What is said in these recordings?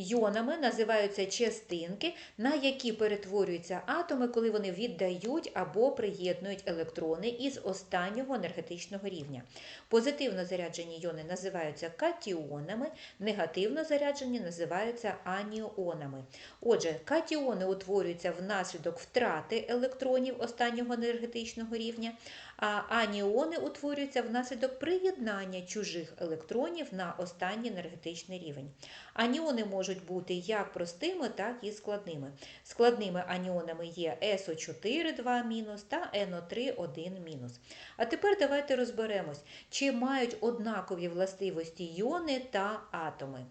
Йонами називаються частинки, на які перетворюються атоми, коли вони віддають або приєднують електрони із останнього енергетичного рівня. Позитивно заряджені йони називаються катіонами, негативно заряджені називаються аніонами. Отже, катіони утворюються внаслідок втрати електронів останнього енергетичного рівня, а аніони утворюються внаслідок приєднання чужих електронів на останній енергетичний рівень. Аніони можуть бути як простими, так і складними. Складними аніонами є СО4 2 та НО3 1 А тепер давайте розберемось, чи мають однакові властивості йони та атоми.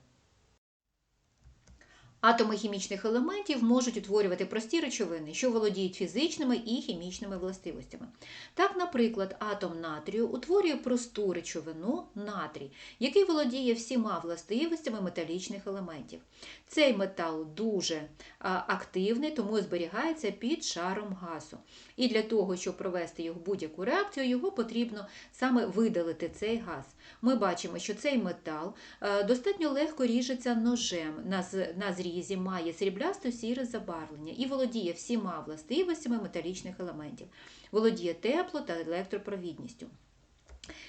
Атоми хімічних елементів можуть утворювати прості речовини, що володіють фізичними і хімічними властивостями. Так, наприклад, атом натрію утворює просту речовину натрій, який володіє всіма властивостями металічних елементів. Цей метал дуже активний, тому зберігається під шаром газу. І для того, щоб провести його будь-яку реакцію, його потрібно саме видалити цей газ. Ми бачимо, що цей метал достатньо легко ріжеться ножем на зрізі залізі має сріблясто сіре забарвлення і володіє всіма властивостями металічних елементів, володіє тепло та електропровідністю.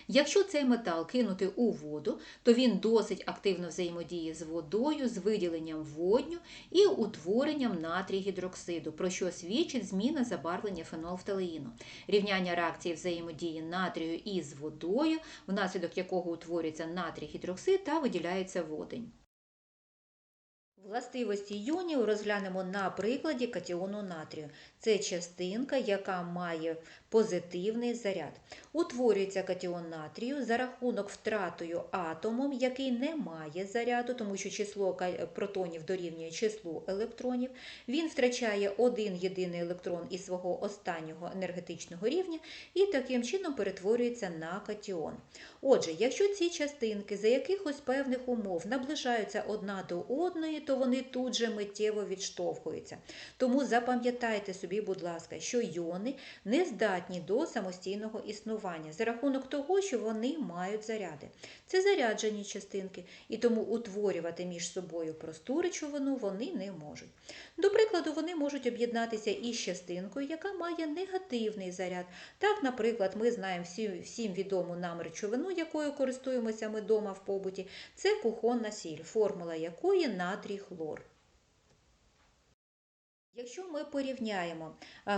Якщо цей метал кинути у воду, то він досить активно взаємодіє з водою, з виділенням водню і утворенням натрій гідроксиду, про що свідчить зміна забарвлення фенолфталеїну. Рівняння реакції взаємодії натрію із водою, внаслідок якого утворюється натрій гідроксид та виділяється водень. Властивості йонів розглянемо на прикладі катіону натрію. Це частинка, яка має позитивний заряд. Утворюється катіон натрію за рахунок втратою атомом, який не має заряду, тому що число протонів дорівнює числу електронів. Він втрачає один єдиний електрон із свого останнього енергетичного рівня і таким чином перетворюється на катіон. Отже, якщо ці частинки за якихось певних умов наближаються одна до одної, то вони тут же миттєво відштовхуються. Тому запам'ятайте собі, будь ласка, що йони не здатні до самостійного існування за рахунок того, що вони мають заряди. Це заряджені частинки, і тому утворювати між собою просту речовину вони не можуть. До прикладу, вони можуть об'єднатися із частинкою, яка має негативний заряд. Так, наприклад, ми знаємо всім, відому нам речовину, якою користуємося ми вдома в побуті, це кухонна сіль, формула якої натрій хлор. Якщо ми порівняємо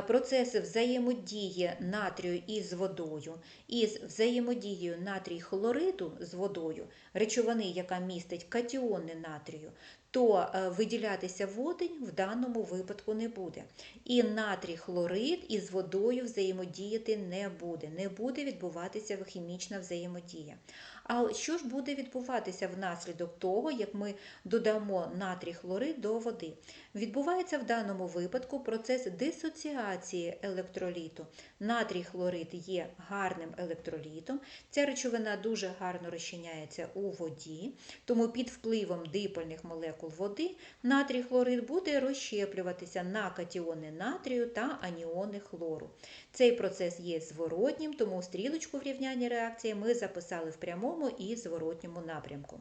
процеси взаємодії натрію із водою із взаємодією натрій хлориду з водою, речовини, яка містить катіони натрію, то е, виділятися водень в даному випадку не буде. І натрій хлорид із водою взаємодіяти не буде, не буде відбуватися хімічна взаємодія. А що ж буде відбуватися внаслідок того, як ми додамо натрій хлорид до води? Відбувається в даному випадку процес дисоціації електроліту. Натрій хлорид є гарним електролітом. Ця речовина дуже гарно розчиняється у воді, тому під впливом дипольних молекул води натрій хлорид буде розщеплюватися на катіони натрію та аніони хлору. Цей процес є зворотнім, тому стрілочку в рівнянні реакції ми записали в прямому і зворотньому напрямку.